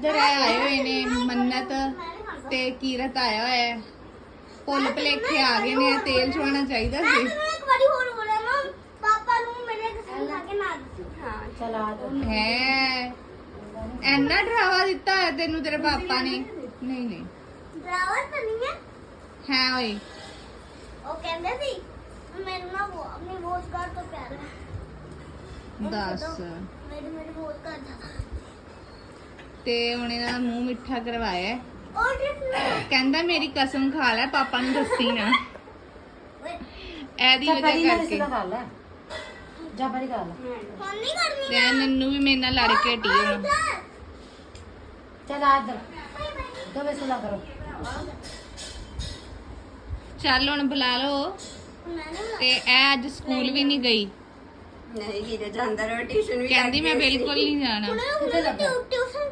ਇੱਧਰ ਇਹ ਆਏ ਹੋਏ ਨੇ ਮੰਨਤ ਤੇ ਕੀਰਤ ਆਇਆ ਹੋਇਆ ਹੈ। ਭੁੱਲ ਭਲੇਖੇ ਆ ਗਏ ਨੇ ਤੇਲ ਚਵਾਉਣਾ ਚਾਹੀਦਾ ਸੀ। ਇੱਕ ਵਾਰੀ ਹੋਰ ਬੋਲਿਆ ਨਾ ਪਾਪਾ ਨੂੰ ਮੇਰੇ ਕਸਮ ਖਾ ਕੇ ਨਾ ਦੱਸੋ ਹਾਂ ਚਲਾ ਤੂੰ ਹੈ। ਐਨਾ ਡਰਾਵਾ ਦਿੱਤਾ ਹੈ ਤੈਨੂੰ ਤੇਰੇ ਪਾਪਾ ਨੇ। ਨਹੀਂ ਨਹੀਂ। ਡਰਾਵਰ ਤਾਂ ਨਹੀਂ ਹੈ। ਹੈ ਓਏ। ਉਹ ਕਹਿੰਦੇ ਸੀ ਮੈਨੂੰ ਨਾ ਉਹ ਆਪਣੀ ਵੋਟ ਕਰ ਤੋਂ ਪਿਆਰ ਹੈ। ਦੱਸ। ਮੇਰੇ ਮੇਰੇ ਵੋਟ ਕਰਦਾ ਤੇ ਹੁਣ ਇਹਨਾਂ ਦਾ ਮੂੰਹ ਮਿੱਠਾ ਕਰਵਾਇਆ ਕਹਿੰਦਾ ਮੇਰੀ ਕਸਮ ਖਾ ਲੈ ਪਾਪਾ ਨੂੰ ਦੱਸੀ ਨਾ। ਚੱਲ ਵਜ੍ਹਾ ਕਰਕੇ। ਸਿੱਧਾ ਕਰ ਲੈ। ਜਾ ਬੜੀ ਕਰ ਲੈ। ਫੋਨ ਨਹੀਂ ਕਰਨੀ ਤੇ ਨੰਨੂ ਵੀ ਮੇਰੇ ਨਾਲ ਲੜ ਕੇ ਹਟੀ ਹੁਣ ਚੱਲ ਆ ਇੱਧਰ। ਦੋਵੇਂ ਸੁਲਾ ਕਰੋ। ਚੱਲ ਹੁਣ ਬੁਲਾ ਲਓ। ਤੇ ਇਹ ਅੱਜ ਸਕੂਲ ਵੀ ਨਹੀਂ ਗਈ। ਨਹੀਂ ਕਿਤੇ ਜਾਂਦਾ ਰੋ ਟਿਊਸ਼ਨ ਵੀ ਕਹਿੰਦੀ ਮੈਂ ਬਿਲਕੁਲ ਨਹੀਂ ਜਾਣਾ। ਕਿੱਥੇ ਲੱਗਾ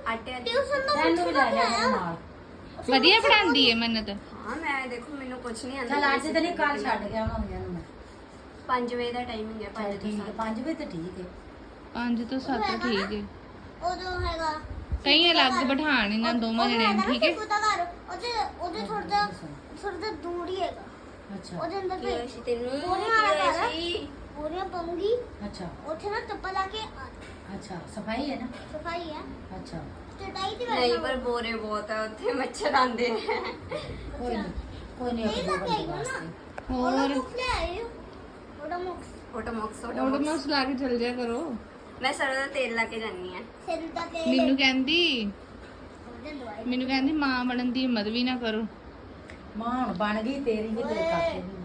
ਆਟੇ ਟਿਊਸ਼ਨ ਤੋਂ ਤੈਨੂੰ ਵੀ ਲੈ ਜਾਣਾ ਨਾਲ। ਵਧੀਆ ਪੜਾਉਂਦੀ ਏ ਮੰਨਤ ਹਾਂ ਮੈਂ ਦੇਖੋ ਮੈਨੂੰ ਕੁਝ ਨਹੀਂ ਚੱਲ ਆਉਂਦਾ ਅੱਜ ਤੇ ਨਹੀਂ ਕੱਲ ਛੱਡ ਗਿਆ ਉਹਨਾਂ ਨੂੰ ਮੈਂ। 5 ਵਜੇ ਦਾ ਟਾਈਮਿੰਗ ਹੈ ਚੱਲ 5 ਠੀਕ ਹੈ 5 ਵਜੇ ਤੇ ਠੀਕ ਹੈ। 5 ਤੋਂ 7 ਠੀਕ ਏ ਉਦੋਂ ਹੈਗਾ। ਕਈ ਅਲੱਗ ਬਿਠਾਣ ਇਹਨਾਂ ਦੋਵਾਂ ਜਣਿਆਂ ਨੂੰ ਠੀਕ ਏ ਪਤਾ ਕਰ ਉਹਦੇ ਉਹਦੇ ਥੋੜਾ ਜਿਹਾ ਥੋੜਾ ਜਿਹਾ ਦੂਰ ਹੀ ਹੈਗਾ। ਅੱਛਾ। ਉਹਦੇ ਅੰਦਰ ਤੇ ਤੈਨੂੰ। ਸੀ? ਪੂਰੀਆਂ ਪੰਗੀ। ਅੱਛਾ। ਉੱਥੇ ਨਾ ਚੱਪਲ ਲਾ ਕੇ ਅੱਛਾ ਸਫ਼ਾਈ ਹੈ ਨਾ? ਸਫ਼ਾਈ ਹੈ ਅੱਛਾ। ਚਟਾਈ ਤੇ ਨਹੀਂ ਬੈਠਣਾ ਪਰ ਬੋਰੇ ਬਹੁਤ ਹੈ ਉੱਥੇ ਮੱਛਰ ਆਂਦੇ ਨੇ। ਕੋਈ ਨਹੀਂ ਕੋਈ ਨਹੀਂ ਨਹੀਂ ਆਪਣੇ ਲੱਗੇ ਬੰਦੇ ਨਾ ਵਾਸਤੇ। ਹੋਰ ਹੋਰ? ਮੁਖ ਲੈ ਆਏ ਉਹਦਾ ਮੁਖ। ਆਟੋਮੌਕਸ ਆਟੋਮੋਸ ਲਾ ਕੇ ਚਲ ਜਾ ਕਰੋ। ਮੈਂ ਸਰੋਂ ਦਾ ਤੇਲ ਲਾ ਕੇ ਜਾਨੀ ਆ ਸਿਰ ਦਾ ਤੇ ਮੈਨੂੰ ਕਹਿੰਦੀ ਮੈਨੂੰ ਕਹਿੰਦੀ ਮਾਂ ਬਣਨ ਦੀ ਹਿੰਮਤ ਵੀ ਨਾ ਕਰੋ। ਮਾਂ ਹੁਣ ਬਣ ਗਈ ਤੇਰੀ ਵੀ ਤੇਰੇ ਕਾਕੇ ਦੀ?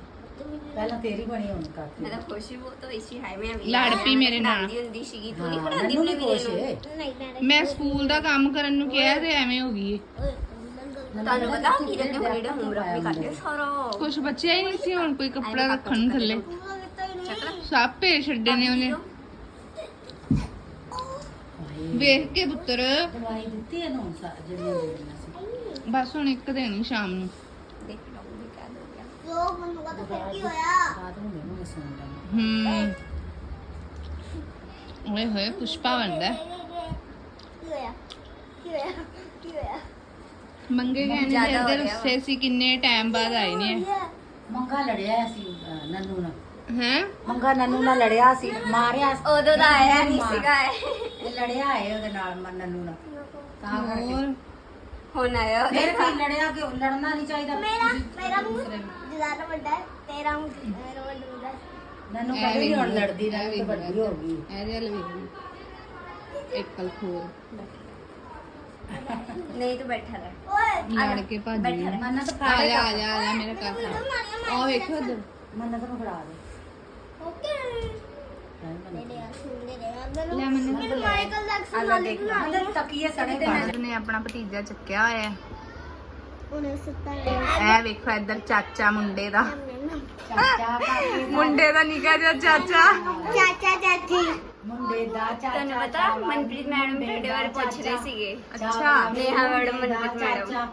ਪਹਿਲਾਂ ਤੇਰੀ ਬਣੀ ਹੁਣ ਕਾਕੇ ਮੈਂ ਤਾਂ ਖੁਸ਼ ਹੀ ਬਹੁਤ ਹੋਈ ਮੈਂ ਵੀ ਲੜ ਪਈ ਮੇਰੇ ਨਾਲ। ਖੜਾਉਂਦੀ ਹੁੰਦੀ ਸੀਗੀ ਤੂੰ ਨਹੀਂ ਹਾਂ ਖੜਾਉਂਦੀ ਮੈਨੂੰ ਨਹੀਂ ਖੁਸ਼ ਨੂੰ ਨਹੀਂ ਮੈਂ ਮੈਂ ਸਕੂਲ ਦਾ ਕੰਮ ਕਰਨ ਨੂੰ ਕਿਹਾ ਤੇ ਐਵੇਂ ਹੋ ਗਈ ਤੁਹਾਨੂੰ ਪਤਾ ਕੀ ਕਹਿੰਦੇ ਹੋਲੀਡੇ ਹੋਮਵਰਕ ਵੀ ਕਰਦੇ ਸਾਰਾ। ਕੁਝ ਬਚਿਆ ਹੀ ਨਹੀਂ ਸੀ ਹੁਣ ਕੋਈ ਕੱਪੜਾ ਰੱਖਣ ਨੂੰ ਥੱਲੇ। ਸਭ ਭੇਜ ਛੱਡੇ ਨੇ ਉਹਨੇ। ਵੇਖ ਕੇ ਪੁੱਤਰ। ਦਵਾਈ ਦਿੱਤੀ ਇਹਨੂੰ ਸਾ- ਜਿਹੜੀਆਂ ਦੇਣੀਆਂ ਸੀ। ਬਸ ਹੁਣ ਇੱਕ ਦੇਣੀ ਸ਼ਾਮ ਨੂੰ। ਜੋ ਬਣੂਗਾ ਤਾਂ ਫਿਰ ਕੀ ਹੋਇਆ ਰਾਤ ਨੂੰ ਮੈਨੂੰ ਵੀ ਸੌਣ ਦਾ ਹੂੰ ਓਏ ਹੋਏ ਪੁਸ਼ਪਾ ਬਣਦਾ। ਕੀ ਹੋਇਆ ਕੀ ਹੋਇਆ ਕੀ ਹੋਇਆ ਮੰਗੇ ਗਏ ਨੇ ਜ਼ਿਆਦਾ ਹੋ ਇੱਧਰ ਗਿਆ ਉਸੇ ਸੀ ਕਿੰਨੇ ਟਾਈਮ ਬਾਅਦ ਆਏ ਨੇ ਮੰਗਾ ਲੜਿਆ ਸੀ ਅਹ, ਨੰਨੂ ਨਾਲ ਹੈ ਮੰਗਾ ਨੰਨੂ ਨਾਲ ਲੜਿਆ ਸੀ ਮਾਰਿਆ ਸੀ। ਉਦੋਂ ਦਾ ਆਇਆ ਨਹੀਂ ਸੀਗਾ ਇਹ। ਇਹ ਲੜਿਆ ਹੈ ਉਹਦੇ ਨਾਲ ਮ- ਨੰਨੂ ਨਾਲ ਤਾਂ ਕਰਕੇ ਹੋਰ ਹੁਣ ਆਇਆ ਫਿਰ ਕੀ ਲੜਿਆ ਕਿ ਲੜਨਾ ਨਹੀਂ ਚਾਹੀਦਾ। ਮੇਰਾ ਮੇਰਾ ਮੂੰਹ। ਜ਼ਿਆਦਾ ਵੱਡਾ ਹੈ। ਤੇਰਾ ਮੂੰਹ ਮੇਰਾ ਵੱਡਾ ਹੁੰਦਾ ਹੈ। ਨੰਨੂ ਐ ਕਦੇ ਵੀ ਹੁਣ ਲੜਦੀ ਨਾ ਵੇਖ ਵੱਡੀ। ਹੋ ਗਈ। ਇਹਦੇ ਲਈ। ਇੱਕ ਕਲ ਖੋਰ ਨਹੀਂ ਤੂੰ ਬੈਠਾ ਰਹਿ। ਓਏ ਲੜ ਕੇ ਭੱਜ ਗਈ। ਮੰਨਤ ਆ ਫੜਾ ਜਾ ਆ ਜਾ ਆ ਜਾ ਮੇਰਾ ਕਾਕਾ ਆ। ਵੇਖੋ ਉਧਰ ਮੰਨਤ ਨੂੰ ਫੜਾ ਦੇ। ਓਕੇ। ਲੈ ਰਹੇ ਲੈ ਮੈਨੂੰ ਮੈਨੂੰ ਮਾਈਕਲ ਜੈਕਸਨ ਆ ਨਾਲ ਦੇਖ ਬਣਾ ਮੰਨਤ ਤਕੀਏ ਸੜੇ ਕਰ ਮੰਨਤ ਨੇ ਆਪਣਾ ਭਤੀਜਾ ਚੱਕਿਆ ਹੋਇਆ ਹੈ। ਉਹਨੇ ਸੁੱਤਾ ਹੈ ਇਹ ਵੇਖੋ ਇੱਧਰ ਚਾਚਾ ਮੁੰਡੇ ਦਾ। ਚਾਚਾ ਕਾਕੇ ਮੁੰਡੇ ਦਾ ਨਿੱਕਾ ਜਿਹਾ ਚਾਚਾ। ਚਾਚਾ ਚਾਚੀ। ਮੁੰਡੇ ਦਾ ਚਾਚਾ ਤੁਹਾਨੂੰ ਪਤਾ ਮਨਪ੍ਰੀਤ ਮੈਡਮ ਤੁਹਾਡੇ ਬਾਰੇ ਪੁੱਛ ਰਹੇ ਸੀਗੇ। ਅੱਛਾ। Neha madam Manpreet madam.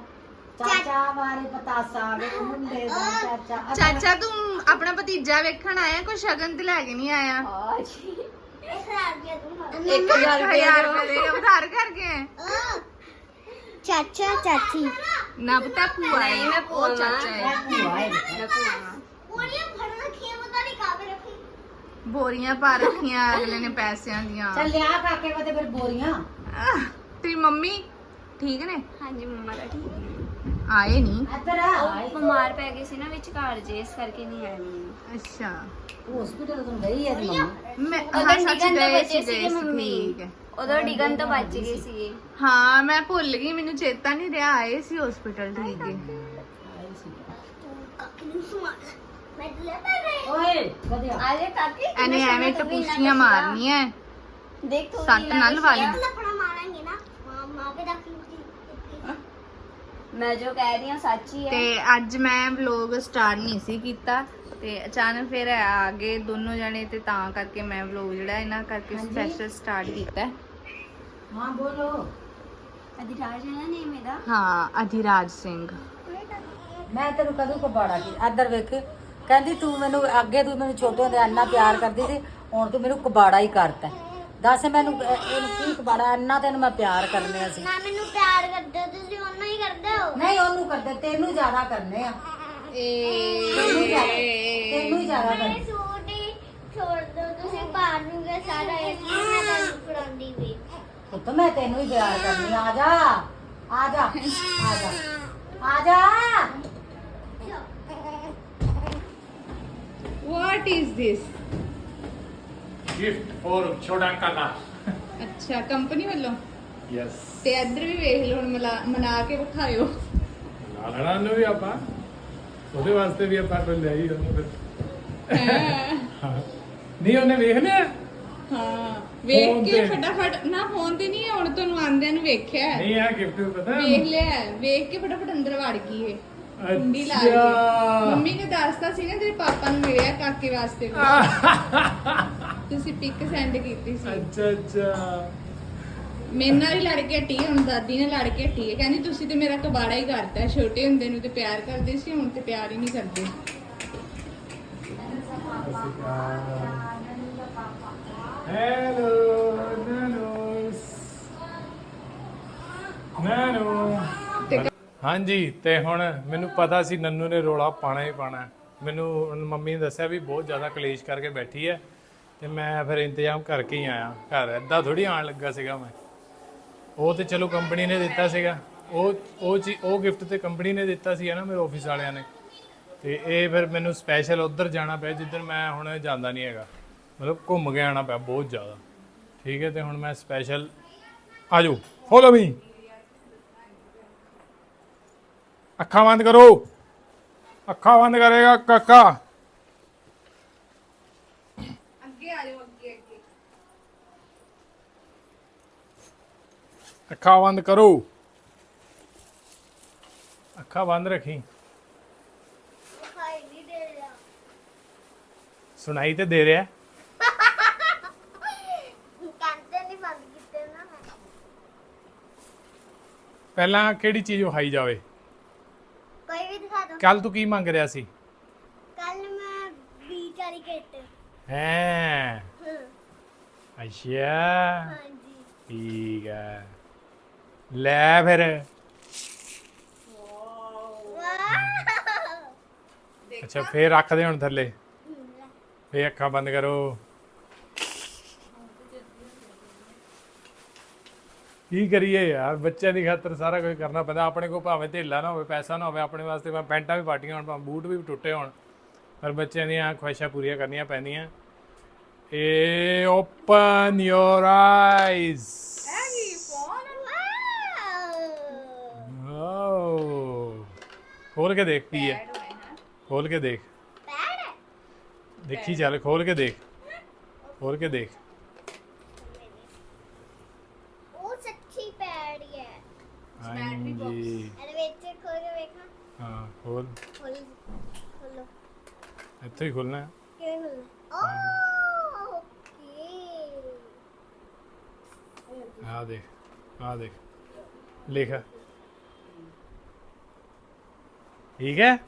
ਚਾਚਾ ਚਾਚਾ ਬਾਰੇ ਪਤਾਸਾ ਵੇ ਮੁੰਡੇ ਦਾ ਚਾਚਾ। ਚਾਚਾ ਤੂੰ ਆਪਣਾ ਭਤੀਜਾ ਵੇਖਣ ਆਇਆ? ਕੋਈ ਸ਼ਗਨ ਤੇ ਲੈ ਕੇ ਨਹੀਂ ਆਇਆ? ਆ ਜੀ। ਇੱਕ ਹਜ਼ਾਰ ਰੁਪਇਆ ਤੂੰ 1000 ਰੁਪਏ ਹਜ਼ਾਰ ਰੁਪਏ ਦੇ ਕੇ ਉਧਾਰ ਕਰਕੇ। ਆਏ। ਚਾਚਾ ਚਾਚੀ। ਨਾ। ਪਤਾ ਭੂਆ ਹੈ ਨਹੀਂ, ਮੈਂ ਭੂਆ ਉਹ ਚਾਚਾ ਹੈ। ਇਹ ਭੂਆ ਹੈ ਮੈਂ ਭੂਆ ਉਹਨੀਆਂ ਫੜਨਾ ਖੇਮ ਤਾਂ ਨਹੀਂ ਕਾਬੇ ਰੱਖੀ। ਬੋਰੀਆਂ ਪਾ ਰੱਖੀਆਂ ਅਗਲੇ ਨੇ ਪੈਸਿਆਂ ਦੀਆਂ। ਚੱਲ ਲਿਆ ਕਾਕੇ ਵਦੇ ਫਿਰ ਬੋਰੀਆਂ। ਆਹ, ਤੇਰੀ ਮੰਮੀ ਠੀਕ ਨੇ? ਹਾਂਜੀ ਮੰਮਾ ਦਾ ਠੀਕ ਹੈ ਆਏ ਨਹੀਂ ਇੱਧਰ ਆ। ਉਹ ਬਿਮਾਰ ਪੈ ਗਏ ਸੀ ਨਾ ਵਿੱਚ ਘਰ ਜੇ ਇਸ ਕਰਕੇ ਨਹੀਂ ਆਏ ਮੰਮੀ ਅੱਛਾ। ਹਸਪੀਟਲ ਤੋਂ ਗਈ ਹੈ ਮੰਮਾ? ਮੈਂ ਹਾਂ ਸੱਚ ਡਿਗਨ ਤੋਂ ਗਏ ਬਚੇ ਸੀ ਸੀਗੇ ਸੀ, ਮੰਮੀ। ਹੈ। ਉਦੋਂ ਡਿਗਨ ਤੋਂ ਬਚ ਗਏ ਸੀਗੇ। ਹਾਂ ਮੈਂ ਭੁੱਲ ਗਈ ਮੈਨੂੰ ਚੇਤਾ ਨਹੀਂ ਰਿਹਾ ਆਏ ਸੀ ਹਸਪੀਟਲ ਠੀਕ ਹੈ ਕਾਕੀ ਨੂੰ ਸੁਮਾ ਮੈਂ ਲੈ ਪੈ ਗਈ। ਓਏ ਵਧਿਆ। ਆਲੇ ਕਾਕੀ ਐਨੇ ਐਵੇਂ ਟਪੂਸੀਆਂ ਮਾਰਨੀਆਂ। ਦੇਖ ਤੂੰ ਸੱਟ ਨਾਲ ਵਾਲੀ। ਲੱਪਣਾ ਮੈਂ ਜੋ ਕਹਿ ਰਹੀ ਹਾਂ ਸੱਚ ਹੀ ਹੈ। ਤੇ ਅੱਜ ਮੈਂ ਵਲੌਗ ਸਟਾਰਟ ਨਹੀਂ ਸੀ ਕੀਤਾ ਤੇ ਅਚਾਨਕ ਫਿਰ ਇਹ ਆ ਗਏ ਦੋਨੋਂ ਜਣੇ ਤੇ ਤਾਂ ਕਰਕੇ ਮੈਂ ਵਲੌਗ ਜਿਹੜਾ ਇਹਨਾਂ ਕਰਕੇ ਸਪੈਸ਼ਲ ਸਟਾਰਟ ਕੀਤਾ। ਹੈ। ਹਾਂ ਬੋਲੋ। ਅਧਿਰਾਜ ਹੈ ਨਾ ਨੇਮ ਇਹਦਾ? ਹਾਂ ਅਧਿਰਾਜ ਸਿੰਘ। ਮੈਂ ਤੈਨੂੰ ਕਦੋਂ ਕਬਾੜਾ ਕੀ ਇੱਧਰ ਵੇਖ ਕਹਿੰਦੀ ਤੂੰ ਮੈਨੂੰ ਅੱਗੇ ਤੂੰ ਮੈਨੂੰ ਛੋਟੇ ਹੁੰਦੇ ਇੰਨਾ ਪਿਆਰ ਕਰਦੀ ਸੀ ਹੁਣ ਤੂੰ ਮੈਨੂੰ ਕਬਾੜਾ ਹੀ ਕਰਤਾ। ਦੱਸ ਮੈਨੂੰ ਇਹ- ਇਹਨੂੰ ਕੀ ਕਬਾੜਾ ਇੰਨਾ ਤੈਨੂੰ ਮੈਂ ਪਿਆਰ ਕਰਨੇ ਸੀ ਨਾ ਮੈਨੂੰ ਪਿਆਰ ਕਰਦੇ ਹੋ, ਤੁਸੀਂ ਉਹਨਾਂ ਹੀ ਕਰਦੇ ਹੋ? ਨਹੀਂ ਉਹਨੂੰ ਕਰਦੇ ਤੈਨੂੰ ਜ਼ਿਆਦਾ ਕਰਨੇ ਆ। ਤੈਨੂੰ ਜ਼ਿਆਦਾ ਤੈਨੂੰ ਹੀ ਜ਼ਿਆਦਾ ਮੇਰੇ ਕਰਨੇ। ਸੂਟ ਹੀ ਛੋੜ ਦੋ ਤੁਸੀਂ ਬਾਹਰ ਨੂੰ ਗਏ ਸਾਰਾ ਇਸ ਲਈ ਮੈਂ ਤੁਹਾਨੂੰ ਫੜਾਉਂਦੀ ਵੀ ਪੁੱਤ ਮੈਂ ਤੈਨੂੰ ਹੀ ਪਿਆਰ ਕਰਨੀ ਆ। ਜਾ ਆ ਜਾ ਆ ਜਾ ਆ ਜਾ। What is this gift for ਛੋਟਾ ਕਾਕਾ ਅੱਛਾ ਕੰਪਨੀ ਵੱਲੋਂ? ਯੈਸ ਤੇ ਇੱਧਰ ਵੀ ਵੇਖ ਲਓ ਹੁਣ ਮਨਾ ਕੇ ਵਿਖਾਇਓ। ਲਾਲਣਾ ਨੂੰ ਵੀ ਆਪਾਂ। ਉਹਦੇ ਵਾਸਤੇ ਵੀ ਆਪਾਂ ਕੋਈ ਲਈ ਉਹਨੂੰ ਫਿਰ। ਹੈਂ। ਨਹੀਂ ਉਹਨੇ ਵੇਖ ਲਿਆ ਹਾਂ ਵੇਖ ਕੇ ਫਟਾਫਟ ਨਾ ਫੋਨ ਤੇ ਨਹੀਂ ਹੁਣ ਤੁਹਾਨੂੰ ਆਂਦਿਆਂ ਨੂੰ ਵੇਖਿਆ ਨਹੀਂ ਆ ਗਿਫਟ ਪਤਾ ਵੇਖ ਲਿਆ ਵੇਖ ਕੇ ਫਟਾਫਟ ਅੰਦਰ ਵੜ ਗਈ ਇਹ। ਕੁੰਡੀ ਲਾ ਮੰਮੀ ਨੇ ਦੱਸਤਾ ਸੀ ਨਾ ਤੇਰੇ ਪਾਪਾ ਨੂੰ ਮਿਲਿਆ ਕਾਕੇ ਵਾਸਤੇ ਤੁਸੀਂ ਪਿਕ ਸੈਂਡ ਕੀਤੀ ਸੀ। ਅੱਛਾ ਅੱਛਾ। ਮੇਰੇ ਨਾਲ ਹੀ ਲੜ ਕੇ ਹਟੀ ਹੈ, ਹੁਣ ਦਾਦੀ ਨੇ ਲੜ ਕੇ ਹਟੀ ਹੈ ਕਹਿੰਦੀ ਤੁਸੀਂ ਤੇ ਮੇਰਾ ਕਬਾੜਾ ਹੀ ਕਰਤਾ। ਛੋਟੇ ਹੁੰਦੇ ਨੂੰ ਤੇ ਪਿਆਰ ਕਰਦੇ ਸੀ ਹੁਣ ਤੇ ਪਿਆਰ ਹੀ ਨਹੀਂ ਕਰਦੇ। ਹੈਲੋ ਨਾਨੋਸ ਨਾਨੋ। ਹਾਂਜੀ ਤੇ ਹੁਣ ਮੈਨੂੰ ਪਤਾ ਸੀ ਨੰਨੂ ਨੇ ਰੋਲਾ ਪਾਣਾ ਹੀ ਪਾਣਾ। ਮੈਨੂੰ ਹੁਣ ਮੰਮੀ ਨੇ ਦੱਸਿਆ ਵੀ ਬਹੁਤ ਜ਼ਿਆਦਾ ਕਲੇਸ਼ ਕਰਕੇ ਬੈਠੀ ਹੈ। ਤੇ ਮੈਂ ਫਿਰ ਇੰਤਜ਼ਾਮ ਕਰਕੇ ਹੀ ਆਇਆ ਘਰ। ਐਦਾਂ ਥੋੜੀ ਆਣ ਲੱਗਾ ਸੀਗਾ ਮੈਂ। ਉਹ ਤੇ ਚਲੋ ਕੰਪਨੀ ਨੇ ਦਿੱਤਾ ਸੀਗਾ। ਉਹ ਉਹ ਚੀ ਉਹ ਗਿਫਟ ਤੇ ਕੰਪਨੀ ਨੇ ਦਿੱਤਾ ਸੀ ਨਾ ਮੇਰੇ ਆਫਿਸ ਵਾਲਿਆਂ ਨੇ। ਤੇ ਇਹ ਫਿਰ ਮੈਨੂੰ ਸਪੈਸ਼ਲ ਉੱਧਰ ਜਾਣਾ ਪਿਆ ਜਿੱਧਰ ਮੈਂ ਹੁਣ ਜਾਂਦਾ ਨਹੀਂ ਹੈਗਾ। ਮਤਲਬ ਘੁੰਮ ਕੇ ਆਣਾ ਪਿਆ ਬਹੁਤ ਜ਼ਿਆਦਾ। ਠੀਕ ਹੈ, ਤੇ ਹੁਣ ਮੈਂ ਸਪੈਸ਼ਲ ਆਜੋ। ਫੋਲੋ ਮੀ ਅੱਖਾਂ ਬੰਦ ਕਰੋ। ਅੱਖਾਂ ਬੰਦ ਕਰੇਗਾ ਕਾਕਾ ਅੱਗੇ ਆ ਜਾਓ ਅੱਗੇ ਅੱਗੇ ਅੱਖਾਂ ਬੰਦ ਕਰੋ। ਅੱਖਾਂ ਬੰਦ ਰੱਖੀ। ਦਿਖਾਈ ਨਹੀਂ ਦੇ ਰਿਹਾ। ਸੁਣਾਈ ਤੇ ਦੇ ਰਿਹਾ। ਪਹਿਲਾਂ ਕਿਹੜੀ ਚੀਜ਼ ਵਿਖਾਈ ਜਾਵੇ? ਕੋਈ ਵੀ ਦਿਖਾ ਦੋ ਕੱਲ ਤੂੰ ਕੀ ਮੰਗ ਰਿਹਾ ਸੀ? ਕੱਲ ਮੈਂ ਬੀਚ ਵਾਲੀ ਕਿੱਟ ਹੈ। ਹਾਂ। ਅੱਛਾ। ਹਾਂਜੀ। ਠੀਕ ਹੈ। ਲੈ ਫਿਰ। ਅੱਛਾ, ਫੇਰ ਰੱਖ ਦੇ ਹੁਣ ਥੱਲੇ। ਫੇਰ ਅੱਖਾਂ ਬੰਦ ਕਰੋ। ਕੀ ਕਰੀਏ ਯਾਰ, ਬੱਚਿਆਂ ਦੀ ਖਾਤਰ ਸਾਰਾ ਕੁਝ ਕਰਨਾ ਪੈਂਦਾ। ਆਪਣੇ ਕੋਲ ਭਾਵੇਂ ਧੇਲਾ ਨਾ ਹੋਵੇ, ਪੈਸਾ ਨਾ ਹੋਵੇ, ਆਪਣੇ ਵਾਸਤੇ ਭਾਵੇਂ ਪੈਂਟਾਂ ਵੀ ਪਾਟੀਆਂ ਹੋਣ, ਭਾਵੇਂ ਬੂਟ ਵੀ ਟੁੱਟੇ ਹੋਣ, ਪਰ ਬੱਚਿਆਂ ਦੀਆਂ ਖੁਆਇਸ਼ਾਂ ਪੂਰੀਆਂ ਕਰਨੀਆਂ ਪੈਂਦੀਆਂ। ਏ ਓਪਨ ਯੋਰ ਆਈਜ਼ ਓ ਖੋਲ ਕੇ ਦੇਖ ਕੀ ਹੈ ਖੋਲ ਕੇ ਦੇਖ ਪੈਡ ਦੇਖੀ ਚੱਲ ਖੋਲ ਕੇ ਦੇਖ ਖੋਲ ਕੇ ਦੇਖ ਉਹ ਸੱਚੀ ਪੈਡ ਹੀ ਹੈ ਹਾਂਜੀ ਇਹਦੇ ਵਿੱਚ ਖੋਲ ਕੇ ਵੇਖਾਂ ਹਾਂ ਖੋਲ ਖੋਲ ਖੋਲੋ ਇੱਥੇ ਹੀ ਖੋਲਣਾ ਕਿਵੇਂ ਖੋਲਣਾ ਓ ਓਕੇ ਆ ਦੇਖ ਆ ਦੇਖ ਲਿਖ ਠੀਕ ਹੈ?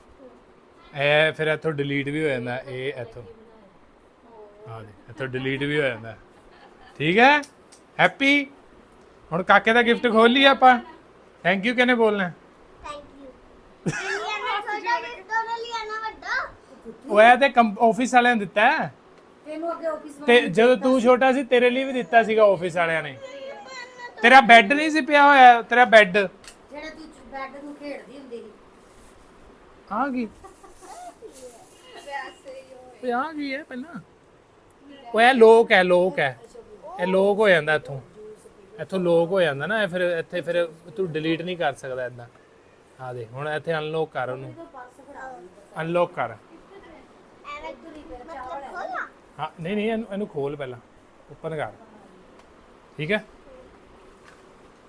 ਇਹ ਫਿਰ ਇੱਥੋਂ ਡਿਲੀਟ ਵੀ ਹੋ ਜਾਂਦਾ ਇਹ ਇੱਥੋਂ। ਆ ਦੇ ਇੱਥੋਂ ਡਿਲੀਟ ਵੀ ਹੋ ਜਾਂਦਾ। ਠੀਕ ਹੈ? ਹੈਪੀ ਹੁਣ ਕਾਕੇ ਦਾ ਗਿਫਟ ਖੋਲ ਲਈ ਆਪਾਂ। ਥੈਂਕ ਯੂ ਕਿਹਨੇ ਬੋਲਣਾ? ਥੈਂਕ ਯੂ ਲਿਆਣਾ ਛੋਟਾ ਗਿਫਟ ਉਹਨੇ ਲਿਆਣਾ ਵੱਡਾ? ਉਹ ਇਹ ਤੇ ਆਫਿਸ ਵਾਲਿਆਂ ਨੇ ਦਿੱਤਾ ਹੈ। ਤੈਨੂੰ ਅੱਗੇ ਆਫਿਸ ਤੇ ਜਦੋਂ ਤੂੰ ਛੋਟਾ ਸੀ ਤੇਰੇ ਲਈ ਵੀ ਦਿੱਤਾ ਸੀਗਾ ਆਫਿਸ ਵਾਲਿਆਂ ਨੇ। ਤੇਰਾ ਬੈੱਡ ਨਹੀਂ ਸੀ ਪਿਆ ਹੋਇਆ ਤੇਰਾ ਬੈੱਡ ਜਿਹੜਾ ਤੂੰ ਬੈੱਡ ਨੂੰ ਖੇਡਦੀ ਹੁੰਦੀ ਸੀ। ਆ ਗਈ। ਓਏ ਆ ਗਈ ਹੈ ਪਹਿਲਾਂ। ਉਹ ਇਹ ਲੋਕ ਹੈ ਲੋਕ ਹੈ। ਇਹ ਲੋਕ ਹੋ ਜਾਂਦਾ ਇੱਥੋਂ। ਇੱਥੋਂ ਲੋਕ ਹੋ ਜਾਂਦਾ ਨਾ ਇਹ ਫਿਰ ਇੱਥੇ ਫਿਰ ਤੂੰ ਡਿਲੀਟ ਨਹੀਂ ਕਰ ਸਕਦਾ ਇਦਾਂ ਆ ਦੇ ਹੁਣ ਇੱਥੇ ਅਨਲੌਕ ਕਰ ਉਹਨੂੰ। ਅਨਲੌਕ ਕਰ। ਹਾਂ ਨਹੀਂ ਨਹੀਂ ਇਹਨੂੰ ਇਹਨੂੰ ਖੋਲ ਪਹਿਲਾਂ। ਓਪਨ ਕਰ। ਠੀਕ ਹੈ?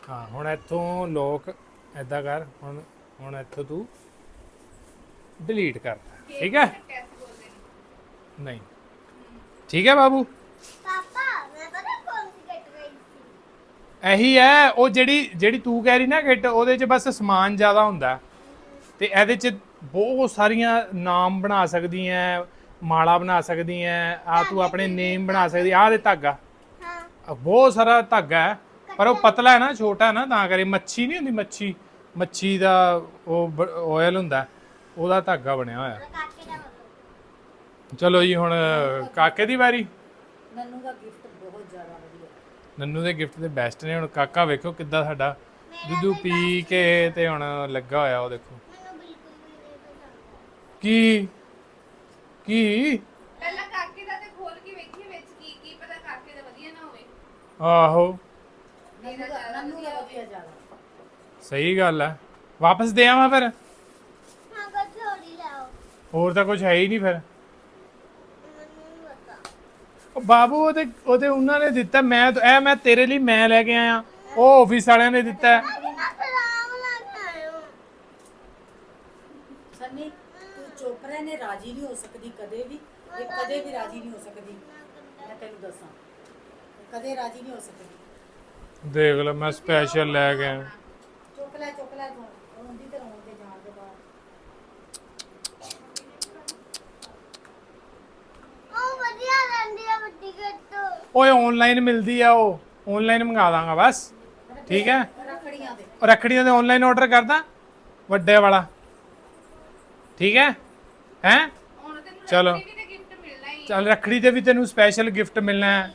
ਹਾਂ ਹੁਣ ਇੱਥੋਂ ਲੋਕ ਐਦਾਂ ਕਰ। ਹੁਣ ਹੁਣ ਇੱਥੋਂ ਤੂੰ ਡਿਲੀਟ ਕਰ ਠੀਕ ਹੈ? ਨਹੀਂ। ਠੀਕ ਹੈ ਬਾਬੂ? ਪਾਪਾ ਮੈਂ ਪਤਾ ਕੌਣ ਸੀ ਕੱਟ ਰਹੀ ਸੀ? ਇਹੀ ਹੈ ਉਹ ਜਿਹੜੀ ਜਿਹੜੀ ਤੂੰ ਕਹਿ ਰਹੀ ਨਾ ਕਿਟ ਉਹਦੇ 'ਚ ਬਸ ਸਮਾਨ ਜ਼ਿਆਦਾ ਹੁੰਦਾ। ਤੇ ਇਹਦੇ 'ਚ ਬਹੁਤ ਸਾਰੀਆਂ ਨਾਮ ਬਣਾ ਸਕਦੀ ਐ ਮਾਲਾ ਬਣਾ ਸਕਦੀ ਐ ਆ ਤੂੰ ਆਪਣੇ ਨੇਮ ਬਣਾ ਸਕਦੀ ਆ ਦੇ ਧਾਗਾ। ਹਾਂ। ਆਹ ਬਹੁਤ ਸਾਰਾ ਧਾਗਾ ਹੈ ਪਰ ਉਹ ਪਤਲਾ ਹੈ ਨਾ ਛੋਟਾ ਹੈ ਨਾ ਤਾਂ ਕਰੇ ਮੱਛੀ ਨਹੀਂ ਹੁੰਦੀ ਮੱਛੀ ਮੱਛੀ ਦਾ ਉਹ ਆਇਲ ਹੁੰਦਾ। ਉਹਦਾ ਧਾਗਾ ਬਣਿਆ ਹੋਇਆ। ਕਾਕੇ ਦਾ ਬੋਲੋ ਚਲੋ ਜੀ ਹੁਣ ਕਾਕੇ ਦੀ ਵਾਰੀ। ਨੰਨੂ ਦਾ ਗਿਫਟ ਬਹੁਤ ਜ਼ਿਆਦਾ ਵਧੀਆ। ਨੰਨੂ ਦੇ ਗਿਫਟ ਦੇ ਬੈਸਟ ਨੇ। ਹੁਣ ਕਾਕਾ ਵੇਖੋ ਕਿੱਦਾਂ ਸਾਡਾ ਦੁੱਧੂ ਪੀ ਕੇ ਤੇ ਹੁਣ ਲੱਗਾ ਹੋਇਆ ਉਹ ਦੇਖੋ। ਮੈਨੂੰ ਬਿਲਕੁਲ ਵੀ ਨਹੀਂ ਪਸੰਦ। ਕੀ? ਕੀ? ਪਹਿਲਾਂ ਕਾਕੇ ਦਾ ਤੇ ਖੋਲ ਕੇ ਵੇਖੀ ਵਿੱਚ ਕੀ ਕੀ ਪਤਾ ਕਾਕੇ ਦਾ ਵਧੀਆ ਨਾ ਹੋਵੇ। ਆਹੋ। ਨੰਨੂ ਦਾ ਨੰਨੂ ਦਾ ਵਧੀਆ ਜ਼ਿਆਦਾ। ਸਹੀ ਗੱਲ ਹੈ ਵਾਪਸ ਦੇ ਆਵਾਂ ਫਿਰ? ਹੋਰ ਤਾਂ ਕੁਝ ਹੈ ਹੀ ਨਹੀਂ ਫਿਰ। ਉਹ ਬਾਬੂ ਉਹਦੇ ਉਹਦੇ ਉਹਨਾਂ ਨੇ ਦਿੱਤਾ। ਮੈਂ ਇਹ ਮੈਂ ਤੇਰੇ ਲਈ ਮੈਂ ਲੈ ਕੇ ਆਇਆ। ਉਹ ਆਫਿਸ ਵਾਲਿਆਂ ਨੇ ਦਿੱਤਾ। ਹੈ। ਸੰਨੀ ਤੂੰ ਚੁੱਪ ਰਹਿ। ਨੇ ਰਾਜੀ ਨਹੀਂ ਹੋ ਸਕਦੀ ਕਦੇ ਵੀ। ਇਹ ਕਦੇ ਵੀ ਰਾਜੀ ਨਹੀਂ ਹੋ ਸਕਦੀ। ਮੈਂ ਤੈਨੂੰ ਦੱਸਾਂ। ਇਹ ਕਦੇ ਰਾਜੀ ਨਹੀਂ ਹੋ ਸਕਦੀ। ਦੇਖ ਲੈ ਮੈਂ ਸਪੈਸ਼ਲ ਲੈ ਕੇ ਆਇਆ। ਚੁੱਪ ਲੈ ਚੁੱਪ ਲੈ ਤੂੰ। ਰੋਂਦੀ ਤੇ ਰੋਣ ਦੇ ਜਾਣ ਦੇ ਬਾਅਦ ਉਹ ਵਧੀਆ ਰਹਿੰਦੀ ਆ ਵੱਡੀ ਗੱਟੋ। ਓਏ ਆਨਲਾਈਨ ਮਿਲਦੀ ਆ ਉਹ। ਆਨਲਾਈਨ ਮੰਗਾ ਦਾਂਗਾ ਬਸ। ਠੀਕ ਹੈ? ਰੱਖੜੀਆਂ ਦੇ ਰੱਖੜੀਆਂ ਦੇ ਆਨਲਾਈਨ ਆਰਡਰ ਕਰਦਾ? ਵੱਡੇ ਵਾਲਾ। ਠੀਕ ਹੈ? ਹੈ? ਚਲੋ। ਰੱਖੜੀ ਤੇ ਗਿਫਟ ਮਿਲਣਾ ਹੀ ਚੱਲ ਰੱਖੜੀ ਤੇ ਵੀ ਤੈਨੂੰ ਸਪੈਸ਼ਲ ਗਿਫਟ ਮਿਲਣਾ ਹੈ।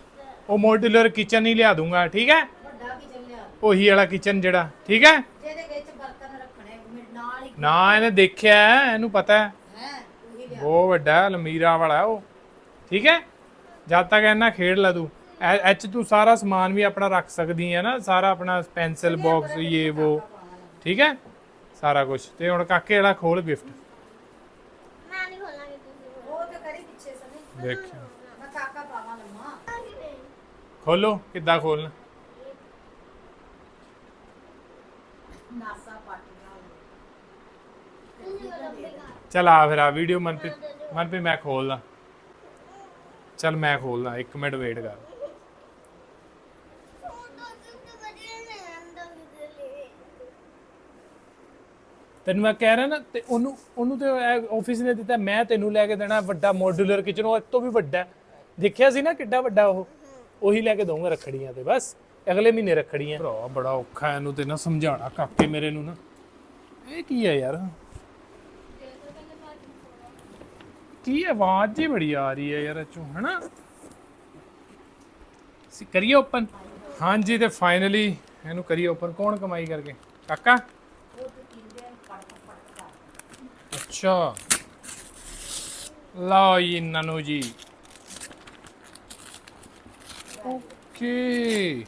ਉਹ ਮੋਡੂਲਰ ਕਿਚਨ ਹੀ ਲਿਆ ਦੂੰਗਾ। ਠੀਕ ਹੈ? ਵੱਡਾ ਉਹੀ ਵਾਲਾ ਕਿਚਨ ਜਿਹੜਾ। ਠੀਕ ਹੈ? ਜਿਹਦੇ ਵਿੱਚ ਬਰਤਨ ਰੱਖਣੇ ਮਿ- ਨਾਲ ਹੀ। ਨਾ ਇਹਨੇ ਦੇਖਿਆ ਹੈ, ਇਹਨੂੰ ਪਤਾ ਹੈ। ਹੈ ਉਹੀ ਵੱਡਾ ਹੈ, ਲੰਮੀਰਾ ਵਾਲਾ ਉਹ। ਠੀਕ ਹੈ? ਜਦ ਤੱਕ ਇਹਨਾਂ ਖੇਡ ਲੈ ਤੂੰ। ਐਚ ਤੂੰ ਸਾਰਾ ਸਮਾਨ ਵੀ ਆਪਣਾ ਰੱਖ ਸਕਦੀ ਹੈ ਨਾ ਸਾਰਾ ਆਪਣਾ ਪੈਨਸਲ ਬਾਕਸ ਇਹ ਉਹ ਠੀਕ ਹੈ? ਸਾਰਾ ਕੁਝ ਤੇ ਹੁਣ ਕਾਕੇ ਵਾਲਾ ਖੋਲ ਗਿਫਟ ਮੈਂ ਨਹੀਂ ਖੋਲਾਂਗੀ ਉਹ ਤੇ ਕਰੀ ਪਿੱਛੇ ਸਨੇ ਦੇਖਿਓ। ਮੈਂ ਕਾਕਾ ਪਾਵਾਂ ਲੰਮਾ ਖੋਲੋ ਕਿੱਦਾਂ ਖੋਲਣਾ? ਨਾਸਾ ਪਾਟੀਆਂ ਚਲ ਆ ਫਿਰ ਆ ਵੀਡੀਓ ਮਨਪ੍ਰੀਤ ਮਨਪ੍ਰੀਤ ਮੈਂ ਖੋਲਦਾ। ਚੱਲ ਮੈਂ ਖੋਲਦਾ 1 ਮਿੰਟ ਵੇਟ ਕਰ। ਤੈਨੂੰ ਮੈਂ ਕਹਿ ਰਿਹਾ ਨਾ, ਤੇ ਉਹਨੂੰ ਉਹਨੂੰ ਤੇ ਆਫਿਸ ਨੇ ਦਿੱਤਾ, ਮੈਂ ਤੈਨੂੰ ਲੈ ਕੇ ਦੇਣਾ ਵੱਡਾ ਮੋਡੂਲਰ ਕਿਚਨ ਉਹ ਤੋਂ ਵੀ ਵੱਡਾ ਦੇਖਿਆ ਸੀ ਨਾ ਕਿੱਡਾ ਵੱਡਾ ਉਹ? ਉਹੀ ਲੈ ਕੇ ਦਊਂਗਾ ਰੱਖੜੀਆਂ ਤੇ, ਬਸ। ਅਗਲੇ ਮਹੀਨੇ ਰੱਖੜੀਆਂ। ਭਰਾ, ਬੜਾ ਔਖਾ ਇਹਨੂੰ ਤੇ ਨਾ ਸਮਝਾਉਣਾ, ਕਾਕੇ ਮੇਰੇ ਨੂੰ ਨਾ। ਇਹ ਕੀ ਹੈ ਯਾਰ? ਕੀ ਆਵਾਜ਼ ਜੀ ਬੜੀ ਆ ਰਹੀ ਹੈ ਯਾਰ ਚੋਂ, ਹਨਾ? ਸੀ ਕਰੀਏ ਓਪਨ ਹਾਂਜੀ ਤੇ ਫਾਈਨਲੀ ਇਹਨੂੰ ਕਰੀਏ ਓਪਨ ਕੌਣ ਕਮਾਈ ਕਰਕੇ? ਕਾਕਾ? ਅੱਛਾ। ਲਓ ਜੀ, ਨਨੂ ਜੀ। ਓਕੇ।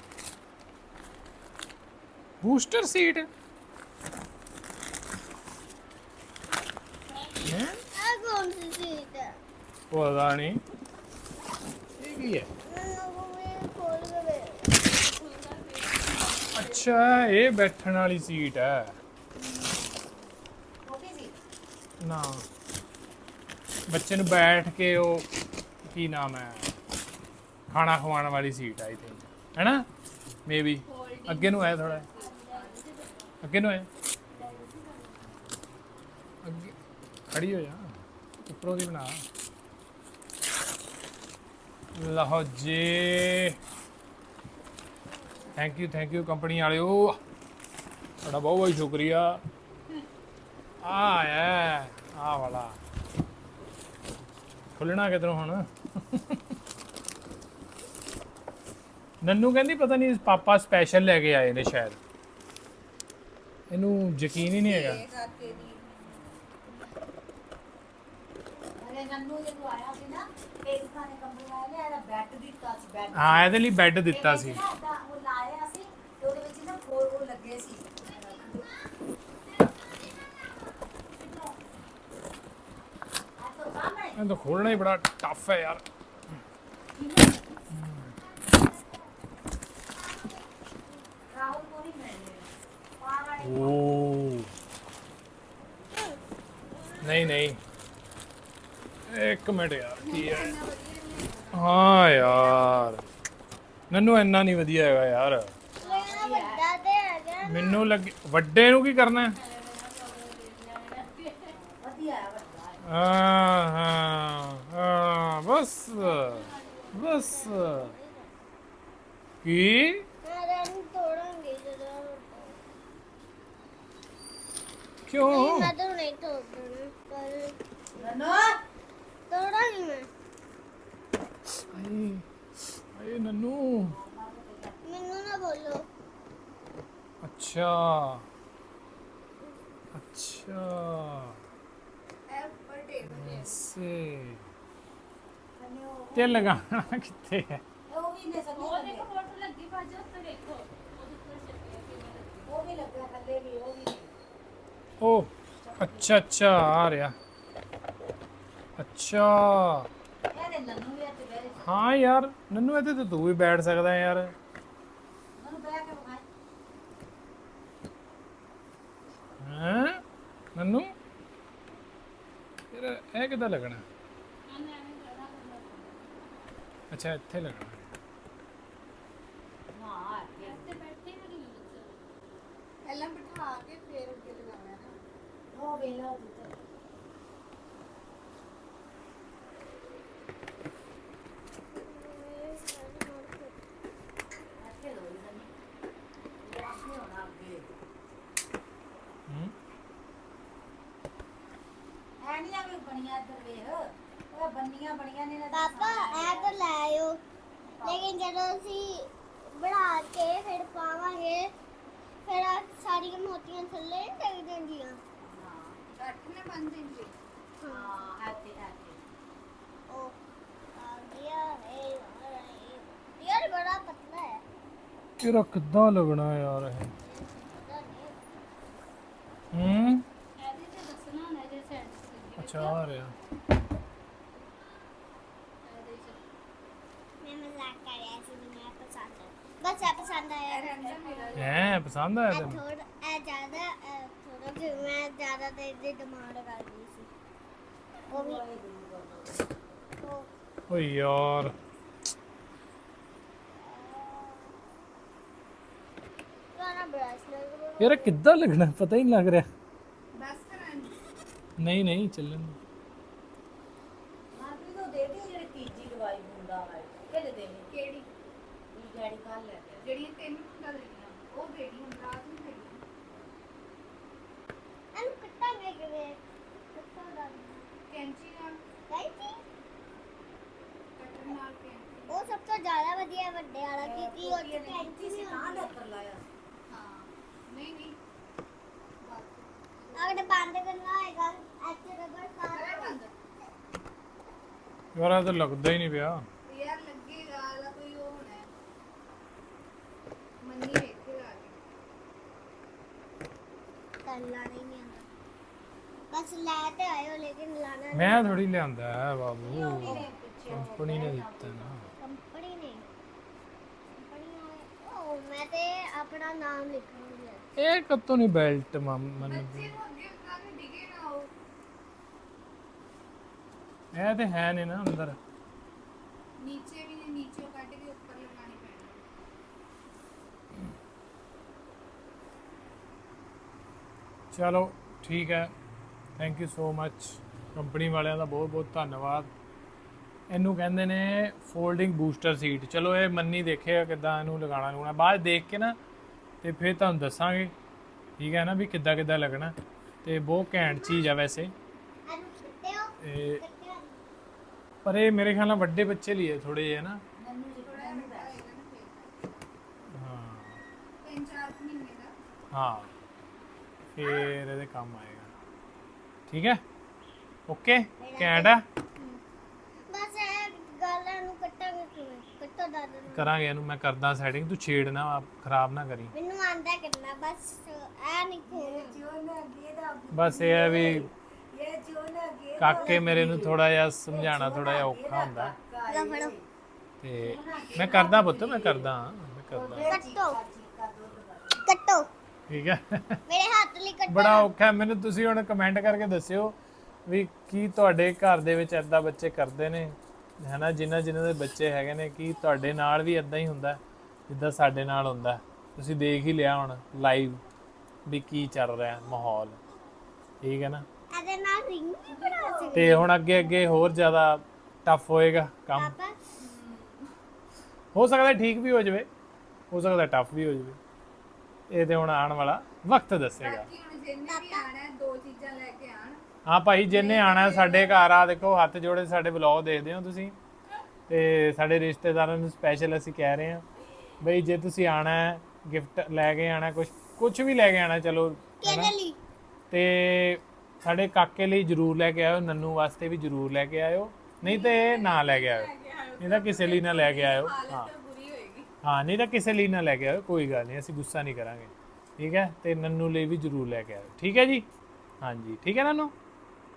ਬੂਸਟਰ ਸੀਟ ਆ ਕੌਣ ਸੀ ਸੀਟ ਹੈ ਪਤਾ ਨਹੀਂ। ਇਹ ਕੀ ਹੈ? ਅੱਛਾ ਇਹ ਬੈਠਣ ਵਾਲੀ ਸੀਟ ਹੈ। ਨਾ। ਬੱਚੇ ਨੂੰ ਬੈਠ ਕੇ ਉਹ ਕੀ ਨਾਮ ਹੈ? ਖਾਣਾ ਖਵਾਉਣ ਵਾਲੀ ਸੀਟ ਆਈ ਥਿੰਕ ਹੈਨਾ? ਮੇਬੀ ਅੱਗੇ ਨੂੰ ਆਇਆ ਥੋੜਾ ਅੱਗੇ ਨੂੰ ਆਇਆ। ਅੱਗੇ। ਖੜੀ ਹੋ ਜਾ। ਉੱਪਰੋਂ ਦੀ ਬਣਾ। ਲਓ ਜੀ। Thank you thank you company ਵਾਲਿਓ। ਤੁਹਾਡਾ ਬਹੁਤ ਬਹੁਤ ਸ਼ੁਕਰੀਆ। ਆ ਆਇਆ ਆ ਵਾਲਾ। ਖੁੱਲਣਾ ਕਿਧਰੋਂ ਹੁਣ? ਨੰਨੂ ਕਹਿੰਦੀ ਪਤਾ ਨਹੀਂ, ਪਾਪਾ ਸਪੈਸ਼ਲ ਲੈ ਕੇ ਆਏ ਨੇ ਸ਼ਾਇਦ। ਇਹਨੂੰ ਯਕੀਨ ਹੀ ਨਹੀਂ ਹੈਗਾ। ਅਰੇ ਨੰਨੂ ਜਦੋਂ ਆਇਆ ਸੀ ਨਾ ਇੱਕ ਖਾਨੇ ਕੰਪਨੀ ਵਾਲੇ ਨੇ ਇਹਦਾ ਬੈੱਡ ਦਿੱਤਾ ਸੀ ਬੈੱਡ ਹਾਂ ਇਹਦੇ ਲਈ ਬੈੱਡ ਦਿੱਤਾ ਸੀ। ਉਹ ਲਾਇਆ ਸੀ ਤੇ ਉਹਦੇ ਵਿੱਚ ਨਾ ਫੋਰ ਉਹ ਲੱਗੇ ਸੀ। ਇਹ ਤਾਂ ਖੋਲਣਾ ਹੀ ਬੜਾ ਟਫ ਹੈ ਯਾਰ। ਓ ਨਹੀਂ ਨਹੀਂ। ਇੱਕ ਮਿੰਟ ਯਾਰ ਕੀ ਹੈ? ਹਾਂ ਯਾਰ। ਨੰਨੂ ਇੰਨਾ ਨਹੀਂ ਵਧੀਆ ਹੈਗਾ ਯਾਰ। ਮੇਰਾ ਵੱਡਾ ਤੇ ਹੈਗਾ ਮੈਨੂੰ ਲੱਗੇ ਵੱਡੇ ਨੂੰ ਕੀ ਕਰਨਾ? ਹੈ ਹਾਂ ਹਾਂ ਹਾਂ ਬਸ ਬਸ। ਕੀ? ਮੈਂ ਰੰਗ ਤੋੜਾਂਗੀ ਜਦੋਂ ਕਿਉਂ ਮੈਂ ਤਾਂ ਨਹੀਂ ਤੋੜਨਾ ਪਰ ਨਨੋ! ਤੋੜਾਂਗੀ ਮੈਂ। ਨੰਨੂ। ਮੈਨੂੰ ਨਾ ਬੋਲੋ। ਅੱਛਾ। ਅੱਛਾ। ਐਸੇ। ਤੇ ਲਗਾਣਾ ਕਿੱਥੇ ਹੈ? ਉਹ ਵੀ ਨੇ ਸਭ ਉਹ ਦੇਖੋ ਫੋਟੋ ਲੱਗੀ ਬਾਜੋ ਉੱਤੇ ਦੇਖੋ ਉਹ ਵੀ ਲੱਗਾ ਥੱਲੇ ਵੀ ਉਹ ਵੀ ਉਹ ਅੱਛਾ ਅੱਛਾ ਆ ਰਿਹਾ। ਅੱਛਾ। ਹਾਂ ਯਾਰ ਨੰਨੂ ਇੱਥੇ ਤਾਂ ਤੂੰ ਵੀ ਬੈਠ ਸਕਦਾ ਯਾਰ। ਨੰਨੂ ਬਹਿ ਕੇ ਵਿਖਾਈ ਹੈਂ? ਨੰਨੂ? ਯਾਰ ਇਹ ਕਿੱਦਾਂ ਲੱਗਣਾ? ਅੱਛਾ ਇੱਥੇ ਲੱਗਣਾ। ਹਾਂ ਪਹਿਲਾਂ ਬਿਠਾ ਕੇ ਫੇਰ ਅੱਗੇ ਲਗਾਉਣਾ ਹੈ ਉਹ ਵੇਲਾ ਉੱਤੇ ਇੱਥੇ ਦੋ ਇਹਨੇ ਵਾਸਨੇ ਹੋਣਾ ਅੱਗੇ ਹੂੰ ਐ ਨਹੀਂ ਆ ਵੀ ਬਣੀਆਂ ਇੱਧਰ ਵੇਖ ਉਹ ਬੰਨੀਆਂ ਬਣੀਆਂ ਨੇ ਨਾ ਪਾਪਾ ਇਹ ਤਾਂ ਲੈ ਆਇਓ। ਲੇਕਿਨ ਜਦੋਂ ਅਸੀਂ ਬਣਾ ਕੇ ਫਿਰ ਪਾਵਾਂਗੇ ਫਿਰ ਆਹ ਸਾਰੀਆਂ ਮੋਤੀਆਂ ਥੱਲੇ ਡਿੱਗ ਜਾਂਦੀਆਂ ਕੱਟ ਨੇ ਬੰਦ ਦਿੰਦੇ। ਹਾਂ ਇੱਥੇ ਇੱਥੇ ਉਹ ਆ ਗਿਆ ਇਹ ਯਾਰ ਬੜਾ ਪਤਲਾ ਹੈ ਤੇਰਾ ਕਿੱਦਾਂ ਲੱਗਣਾ ਯਾਰ ਇਹ? ਪਤਾ ਨਹੀਂ ਹੂੰ? ਇਹਦੇ ਤੇ ਦੱਸਣਾ ਹੁੰਦਾ ਜੇ ਸੈਂਡ ਅੱਛਾ, ਆ ਰਿਹਾ। ਇਹਦੇ ਚ ਮੈਂ ਮਜ਼ਾਕ ਕਰ ਰਿਹਾ ਸੀ ਮੈਨੂੰ ਇਹ ਪਸੰਦ ਹੈ ਬਸ ਇਹ ਪਸੰਦ ਆਇਆ ਹੈ ਪਸੰਦ ਆਇਆ ਇਹ ਤੈਨੂੰ? ਥੋੜਾ ਇਹ ਜ਼ਿਆਦਾ ਇਹ ਥੋੜਾ ਕਿ ਮੈਂ ਜ਼ਿਆਦਾ ਦੇਰ ਦੀ ਡਿਮਾਂਡ ਕਰ ਰਹੀ ਸੀ ਉਹ ਵੀ ਉਹ ਓਏ ਯਾਰ। ਯਾਰ ਇਹ ਕਿੱਦਾਂ ਲੱਗਣਾ? ਪਤਾ ਹੀ ਨਹੀਂ ਲੱਗ ਰਿਹਾ। ਬਸ ਕਰਾਂ ਨਹੀਂ ਨਹੀਂ ਚੱਲਣ ਦੇ। ਮਾਪੀ ਤੋਂ ਦੇ ਦੇ ਜਿਹੜੀ ਤੀਜੀ ਦਵਾਈ ਹੁੰਦਾ ਹੈ ਕਿਹਦੇ ਦੇਣੀ ਕਿਹੜੀ? ਇਹ ਗਾੜੀ ਕੱਲ ਲੈ ਕੇ ਜਿਹੜੀਆਂ ਤਿੰਨ ਹੁੰਦਾ ਦੇਣੀਆਂ ਉਹ ਦੇਣੀ ਹੁਣ ਰਾਤ ਨੂੰ ਦੇਣੀ ਇਹਨੂੰ ਕੱਟਾਂਗੇ ਕਿਵੇਂ? ਕੱਟਾ ਦਾ ਕੈਂਚੀ ਨਾਲ। ਜੀ ਕਟਰ ਨਾਲ ਕੈਂਚੀ। ਉਹ ਸਭ ਤੋਂ ਜ਼ਿਆਦਾ ਵਧੀਆ ਵੱਡੇ ਵਾਲਾ ਕਿਉਂਕਿ ਉਹ ਤਾਂ ਹੁੰਦੀ ਡਾਕਟਰ ਲਾਇਆ ਹਾਂ ਨਹੀਂ ਨਹੀਂ। ਅਗਰ ਬੰਦ ਕਰਨਾ ਹੋਏਗਾ ਇੱਥੇ ਰਬੜ ਕਰੇ ਸਾਰਾ ਬੰਦ ਯਾਰ ਇਹ ਤਾਂ ਲੱਗਦਾ ਹੀ ਨਹੀਂ ਪਿਆ। ਯਾਰ ਲੱਗੇਗਾ ਇਹਦਾ ਕੋਈ ਉਹ ਹੋਣਾ। ਹੈ ਮੰਨੀ ਵੇਖੇਗਾ ਆ ਕੇ ਕਰਨਾ ਨਹੀਂ ਆਉਂਦਾ। ਬਸ ਲੈ ਤੇ ਆਇਓ ਲੇਕਿਨ ਲਾਣਾ ਨਹੀਂ ਮੈਂ ਥੋੜੀ ਲਿਆਂਦਾ ਹੈ ਬਾਬੂ। ਕੰਪਨੀ ਨੇ ਦਿੱਤਾ ਨਾ। ਕੰਪਨੀ ਨੇ। ਕੰਪਨੀ ਉਹ ਮੈਂ ਤੇ ਆਪਣਾ ਨਾਮ ਲਿਖਾਂਗੀ ਇਹ ਕਦੋਂ ਨਹੀਂ ਬੈਲਟ ਮਨ? ਇਹ ਤੇ ਹੈ ਨਹੀਂ ਨਾ ਅੰਦਰ। ਨੀਚੇ ਵੀ ਨਹੀਂ ਨੀਚੇ ਕੱਢ ਕੇ ਉੱਪਰ ਲਗਾਣੀ ਪੈਣੀ। ਚਲੋ ਠੀਕ ਹੈ। Thank you so much company ਵਾਲਿਆਂ ਦਾ ਬਹੁਤ ਬਹੁਤ ਧੰਨਵਾਦ। ਇਹਨੂੰ ਕਹਿੰਦੇ ਨੇ ਫੋਲਡਿੰਗ ਬੂਸਟਰ ਸੀਟ ਚਲੋ ਇਹ ਮੰਨੀ ਦੇਖੇਗਾ ਕਿੱਦਾਂ ਇਹਨੂੰ ਲਗਾਉਣਾ ਲੂਣਾ ਬਾਅਦ ਦੇਖ ਕੇ ਨਾ ਤੇ ਫਿਰ ਤੁਹਾਨੂੰ ਦੱਸਾਂਗੇ, ਠੀਕ ਹੈ ਨਾ, ਵੀ ਕਿੱਦਾਂ ਕਿੱਦਾਂ ਲੱਗਣਾ। ਤੇ ਬਹੁਤ ਘੈਂਟ ਚੀਜ਼ ਆ ਵੈਸੇ। ਇਹਨੂੰ ਪਰ ਇਹ ਮੇਰੇ ਖਿਆਲ ਨਾਲ ਵੱਡੇ ਬੱਚੇ ਲਈ ਹੈ ਥੋੜੇ ਜਿਹੇ ਨਾ ਹਾਂ। ਹਾਂ। ਫਿਰ ਇਹਦੇ ਕੰਮ ਆਏਗਾ। ਠੀਕ ਹੈ? ਓਕੇ? ਘੈਂਟ ਆ? ਬਸ ਇਹ ਗਾਲਾਂ ਨੂੰ ਕੱਟਾਂਗੇ ਕਿਵੇਂ? ਕਰਾਂਗੇ ਇਹਨੂੰ ਮੈਂ ਕਰਦਾ ਸੈਟਿੰਗ ਤੂੰ ਛੇੜ ਨਾ ਖਰਾਬ ਨਾ ਕਰੀ। ਮੈਨੂੰ ਆਂਦਾ ਕਰਨਾ ਬਸ ਐ ਨਹੀਂ ਖੋਣਾ ਬਸ ਇਹ ਹੈ ਵੀ ਇਹ ਚੋਨਾ ਅੱਗੇ ਕਾਕੇ ਮੇਰੇ ਨੂੰ ਥੋੜਾ ਜਿਹਾ ਸਮਝਾਉਣਾ ਥੋੜਾ ਜਿਹਾ ਔਖਾ ਹੁੰਦਾ। ਲਓ ਫੜੋ। ਤੇ ਮੈਂ ਕਰਦਾ ਪੁੱਤ ਮੈਂ ਕਰਦਾ ਮੈਂ ਕਰਦਾ। ਕੱਟੋ। ਕੱਟੋ। ਠੀਕ ਹੈ। ਮੇਰੇ ਹੱਥ ਲਈ ਕੱਟੋ। ਬੜਾ ਔਖਾ ਹੈ। ਮੈਨੂੰ ਤੁਸੀਂ ਹੁਣ ਕਮੈਂਟ ਕਰਕੇ ਦੱਸਿਓ ਵੀ ਕੀ ਤੁਹਾਡੇ ਘਰ ਦੇ ਵਿੱਚ ਐਦਾਂ ਬੱਚੇ ਕਰਦੇ ਨੇ। ਹੈਨਾ ਜਿਨ੍ਹਾਂ ਜਿਨ੍ਹਾਂ ਦੇ ਬੱਚੇ ਹੈਗੇ ਨੇ ਕੀ ਤੁਹਾਡੇ ਨਾਲ ਵੀ ਐਦਾਂ ਹੀ ਹੁੰਦਾ ਜਿੱਦਾਂ ਸਾਡੇ ਨਾਲ ਹੁੰਦਾ। ਤੁਸੀਂ ਦੇਖ ਹੀ ਲਿਆ ਹੁਣ ਲਾਈਵ ਵੀ ਕੀ ਚੱਲ ਰਿਹਾ ਮਾਹੌਲ। ਠੀਕ ਹੈ ਨਾ? ਇਹਦੇ ਨਾਲ ਰਿੰਗ ਵੀ ਬਣਾ ਸਕਦੇ ਤੇ ਹੁਣ ਅੱਗੇ ਅੱਗੇ ਹੋਰ ਜ਼ਿਆਦਾ ਟਫ ਹੋਏਗਾ ਕੰਮ। ਪਾਪਾ? ਹੋ ਸਕਦਾ ਠੀਕ ਵੀ ਹੋ ਜਾਵੇ ਹੋ ਸਕਦਾ ਟਫ ਵੀ ਹੋ ਜਾਵੇ। ਇਹ ਤੇ ਹੁਣ ਆਉਣ ਵਾਲਾ ਵਕਤ ਦੱਸੇਗਾ। ਹੁਣ ਜਿੰਨੇ ਵੀ ਆਣਾ ਹੈ, ਦੋ ਚੀਜ਼ਾਂ ਲੈ ਕੇ ਆਣ ਹਾਂ ਭਾਈ ਜਿੰਨੇ ਆਣਾ ਸਾਡੇ ਘਰ ਆ ਦੇਖੋ ਹੱਥ ਜੋੜੇ ਸਾਡੇ ਵਲੌਗ ਦੇਖਦੇ ਹੋ ਤੁਸੀਂ। ਤੇ ਸਾਡੇ ਰਿਸ਼ਤੇਦਾਰਾਂ ਨੂੰ ਸਪੈਸ਼ਲ ਅਸੀਂ ਕਹਿ ਰਹੇ ਹਾਂ। ਬਈ ਜੇ ਤੁਸੀਂ ਆਣਾ ਹੈ ਗਿਫਟ ਲੈ ਕੇ ਆਣਾ ਕੁਝ ਕੁਝ ਵੀ ਲੈ ਕੇ ਆਣਾ ਚਲੋ? ਕਿਹਦੇ ਲਈ। ਤੇ ਸਾਡੇ ਕਾਕੇ ਲਈ ਜਰੂਰ ਲੈ ਕੇ ਆਇਓ ਨੰਨੂ ਵਾਸਤੇ ਵੀ ਜਰੂਰ ਲੈ ਕੇ ਆਇਓ। ਨਹੀਂ ਤੇ ਨਾ ਲੈ ਕੇ ਆਇਓ। ਨਹੀਂ ਤਾਂ ਕਿਸੇ ਲਈ ਨਾ ਲੈ ਕੇ ਆਇਓ। ਹਾਂ। ਹਾਂ ਨਹੀਂ ਤਾਂ ਕਿਸੇ ਲਈ ਨਾ ਲੈ ਕੇ ਆਇਓ ਕੋਈ ਗੱਲ ਨਹੀਂ ਅਸੀਂ ਗੁੱਸਾ ਨਹੀਂ ਕਰਾਂਗੇ। ਠੀਕ ਹੈ? ਤੇ ਨੰਨੂ ਲਈ ਵੀ ਜਰੂਰ ਲੈ ਕੇ ਆਇਓ। ਠੀਕ ਹੈ ਜੀ? ਹਾਂਜੀ ਠੀਕ ਹੈ ਨੰਨੂ?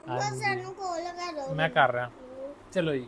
ਬਸ ਸਾਨੂੰ ਕੋਲ ਕਰ। ਮੈਂ ਕਰ ਰਿਹਾ। ਚਲੋ ਜੀ।